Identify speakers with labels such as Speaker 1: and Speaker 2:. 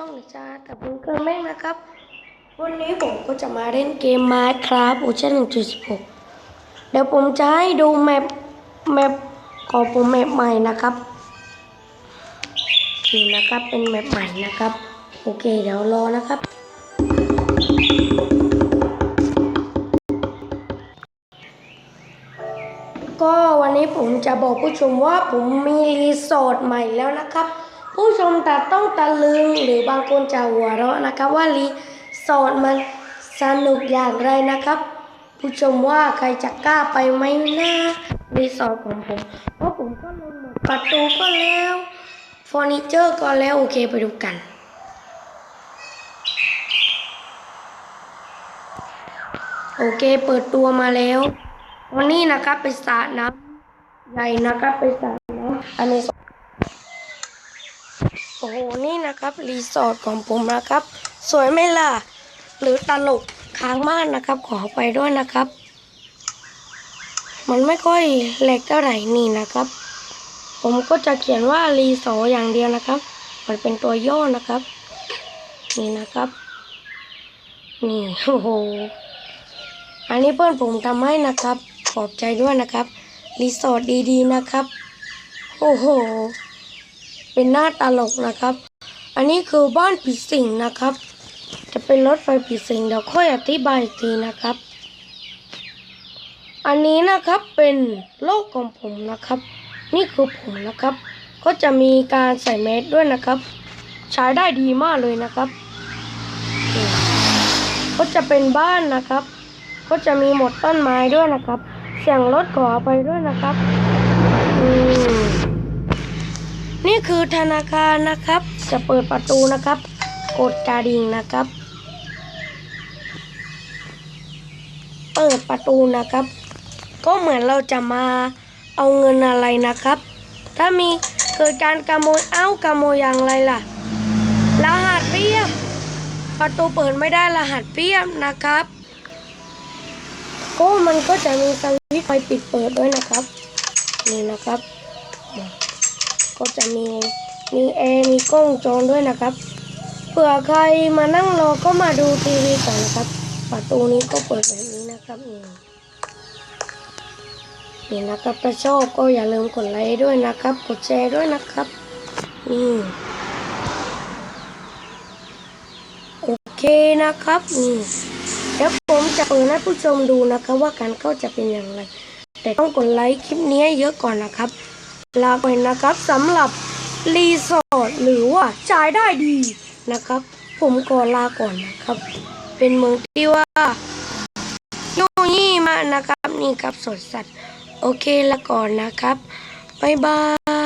Speaker 1: ช่องหรือจ้าแต่ผมเกินแม่งนะครับ วันนี้ผมก็จะมาเล่นเกม Minecraft เวอร์ชัน1.16เดี๋ยวผมจะให้ดูแมปแมปของผมแมปใหม่นะครับนี่นะครับเป็นแมปใหม่นะครับ โอเคเดี๋ยวรอนะครับ ก็วันนี้ผมจะบอกผู้ชมว่าผมมีรีสอร์ทใหม่แล้วนะครับ ผู้ชมแต่ต้องตะลึงหรือบางคนจะหัวเราะนะครับว่ารีสอร์ทมันสนุกอย่างไรนะครับ ผู้ชมว่าใครจะกล้าไปไหมนะรีสอร์ทของผมเพราะผมก็ลงหมดประตูก็แล้วเฟอร์นิเจอร์ก็แล้วโอเคไปดูกันโอเค เปิดตัวมาแล้ว วันนี้นะครับไปสระน้ำใหญ่นะครับไปสระน้ำอันนี้ โอ้โห นี่นะครับ รีสอร์ทของผมนะครับ สวยไหมล่ะ หรือตลกค้างมากนะครับ ขอไปด้วยนะครับ มันไม่ค่อยแหลกเท่าไหร่นี่นะครับ ผมก็จะเขียนว่ารีสอร์ทอย่างเดียวนะครับ มันเป็นตัวย่อนะครับ นี่นะครับ นี่โอ้โห อันนี้เพื่อนผมทำให้นะครับ ขอบใจด้วยนะครับ รีสอร์ทดีๆนะครับ โอ้โห เป็นหน้าตลกนะครับ อันนี้คือบ้านผีสิงนะครับ จะเป็นรถไฟผีสิงเดี๋ยวค่อยอธิบายอีกทีนะครับ อันนี้นะครับเป็นโลกของผมนะครับ นี่คือผมนะครับ ก็จะมีการใส่แมสด้วยนะครับ ใช้ได้ดีมากเลยนะครับ ก็จะเป็นบ้านนะครับ ก็จะมีหมดต้นไม้ด้วยนะครับ เสียงรถขอไปด้วยนะครับ อืม นี่คือธนาคารนะครับ จะเปิดประตูนะครับ กดกระดิ่งนะครับ เปิดประตูนะครับ ก็เหมือนเราจะมาเอาเงินอะไรนะครับ ถ้ามีเกิดการขโมยเอ้าขโมยอย่างไรล่ะ รหัสเปียบ ประตูเปิดไม่ได้รหัสเปียบนะครับก็มันก็จะมีสวิตช์ไฟปิดเปิดด้วยนะครับ นี่นะครับ ก็จะมีมีแอร์มีกล้องจรด้วยนะครับเผื่อใครมานั่งรอก็มาดูทีวีก่อนนะครับ ประตูนี้ก็เปิดแบบนี้นะครับนี่นี่นะครับถ้าชอบก็อย่าลืมกดไลค์ด้วยนะครับ กดแชร์ด้วยนะครับนี่โอเคนะครับนี่เดี๋ยวผมจะเปิดให้ผู้ชมดูนะครับ ว่าการเข้าจะเป็นอย่างไร แต่ต้องกดไลค์คลิปนี้เยอะก่อนนะครับ ลาไปนะครับสำหรับรีสอร์ทหรือว่าจ่ายได้ดีนะครับ ผมก็ลาก่อนนะครับ เป็นเมืองที่ว่ายุ่งยี่มากนะครับ นี่ครับสวนสัตว์ โอเคละก่อนนะครับ บ๊ายบาย